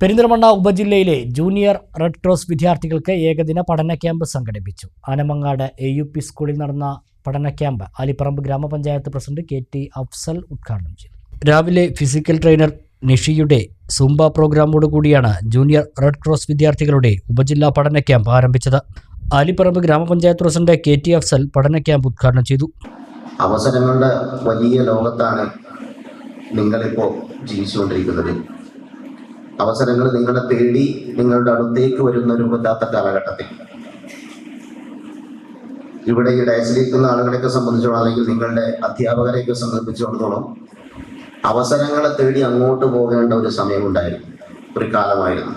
പെരിന്തൽമണ്ണ ഉപജില്ലയിലെ junior red cross വിദ്യാർത്ഥികൾക്ക് ഏകദിന പഠന ക്യാമ്പ് സംഘടിപ്പിച്ചു. ആനമങ്ങാട് എ യു പി സ്കൂളിൽ നടന്ന പഠന ക്യാമ്പ് ആലിപ്പറമ്പ് ഗ്രാമപഞ്ചായത്ത് പ്രസിഡന്റ് കെ ടി അഫ്സൽ ഉദ്ഘാടനം ചെയ്തു. രാവിലെ ഫിസിക്കൽ ട്രെയിനർ നിഷിയുടെ സുംബ പ്രോഗ്രാമോടുകൂടിയാണ് ജൂനിയർ റെഡ് ക്രോസ് വിദ്യാർത്ഥികളുടെ ഉപജില്ലാ പഠന ക്യാമ്പ് ആരംഭിച്ചത്. ആലിപ്പറമ്പ് ഗ്രാമപഞ്ചായത്ത് പ്രസിഡന്റ് കെ ടി അഫ്സൽ പഠന ക്യാമ്പ് ഉദ്ഘാടനം ചെയ്തു. അവസരങ്ങളുടെ വലിയ ലോകത്താണ് നിങ്ങളിപ്പോൾ ജീവിച്ചുകൊണ്ടിരിക്കുന്നത്. അവസരങ്ങൾ നിങ്ങളെ തേടി നിങ്ങളുടെ അടുത്തേക്ക് വരുന്ന ഒരു വല്ലാത്ത കാലഘട്ടത്തിൽ. ഇവിടെ ഈ ഡയസിലിരിക്കുന്ന ആളുകളെയൊക്കെ സംബന്ധിച്ചോളം അല്ലെങ്കിൽ നിങ്ങളുടെ അധ്യാപകരെയൊക്കെ സംബന്ധിച്ചിടത്തോളം അവസരങ്ങളെ തേടി അങ്ങോട്ട് പോകേണ്ട ഒരു സമയമുണ്ടായിരുന്നു ഒരു കാലമായിരുന്നു.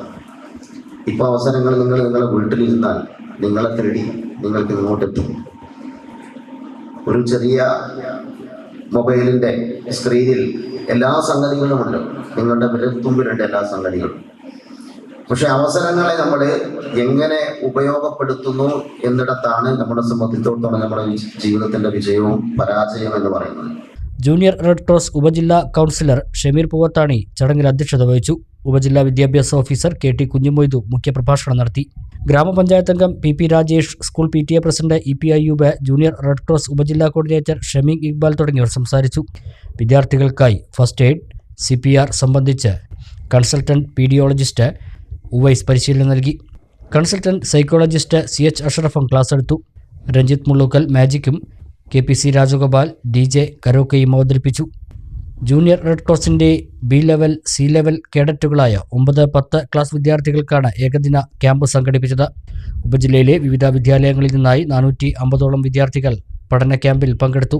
ഇപ്പോൾ അവസരങ്ങൾ നിങ്ങൾ നിങ്ങളെ വീട്ടിലിരുന്നാൽ നിങ്ങളെ തേടി നിങ്ങൾക്ക് ഇങ്ങോട്ടെത്തും. ഒരു ചെറിയ മൊബൈലിന്റെ സ്ക്രീനിൽ എല്ലാ സംഗതികളുമുണ്ട്. നിങ്ങളുടെ വിരൽത്തുമ്പിലുണ്ട് എല്ലാ സംഗതികളും. പക്ഷെ അവസരങ്ങളെ നമ്മൾ എങ്ങനെ ഉപയോഗപ്പെടുത്തുന്നു എന്നിടത്താണ് നമ്മുടെ സംബന്ധിച്ചിടത്തോളം നമ്മുടെ ജീവിതത്തിന്റെ വിജയവും പരാജയവും എന്ന് പറയുന്നത്. ജൂനിയർ റെഡ് ക്രോസ് ഉപജില്ലാ കൗൺസിലർ ഷമീർ പൂവത്താണി ചടങ്ങിൽ അധ്യക്ഷത വഹിച്ചു. ഉപജില്ലാ വിദ്യാഭ്യാസ ഓഫീസർ കെ ടി കുഞ്ഞുമൊയ്തു മുഖ്യപ്രഭാഷണം നടത്തി. ഗ്രാമപഞ്ചായത്ത് അംഗം P P Rajesh school P T A president E P Ayyub junior red cross ഉപജില്ലാ കോർഡിനേറ്റർ ഷമീം ഇക്ബാൽ തുടങ്ങിയവർ സംസാരിച്ചു. വിദ്യാർത്ഥികൾക്കായി first aid C P R സംബന്ധിച്ച് കൺസൾട്ടന്റ് പീഡിയോളജിസ്റ്റ് ഉവൈസ് പരിശീലനം നൽകി. കൺസൾട്ടന്റ് സൈക്കോളജിസ്റ്റ് സി എച്ച് അഷറഫും ക്ലാസ് എടുത്തു. Ranjith Mullookkal മാജിക്കും K P C Rajagopal D J കരോക്കയും അവതരിപ്പിച്ചു. ജൂനിയർ റെഡ് ക്രോസിന്റെ ബി ലെവൽ സി ലെവൽ കേഡറ്റുകളായ ഒമ്പത് പത്ത് ക്ലാസ് വിദ്യാർത്ഥികൾക്കാണ് ഏകദിന ക്യാമ്പ് സംഘടിപ്പിച്ചത്. ഉപജില്ലയിലെ വിവിധ വിദ്യാലയങ്ങളിൽ നിന്നായി നാനൂറ്റി അമ്പതോളം വിദ്യാർത്ഥികൾ പഠന ക്യാമ്പിൽ പങ്കെടുത്തു.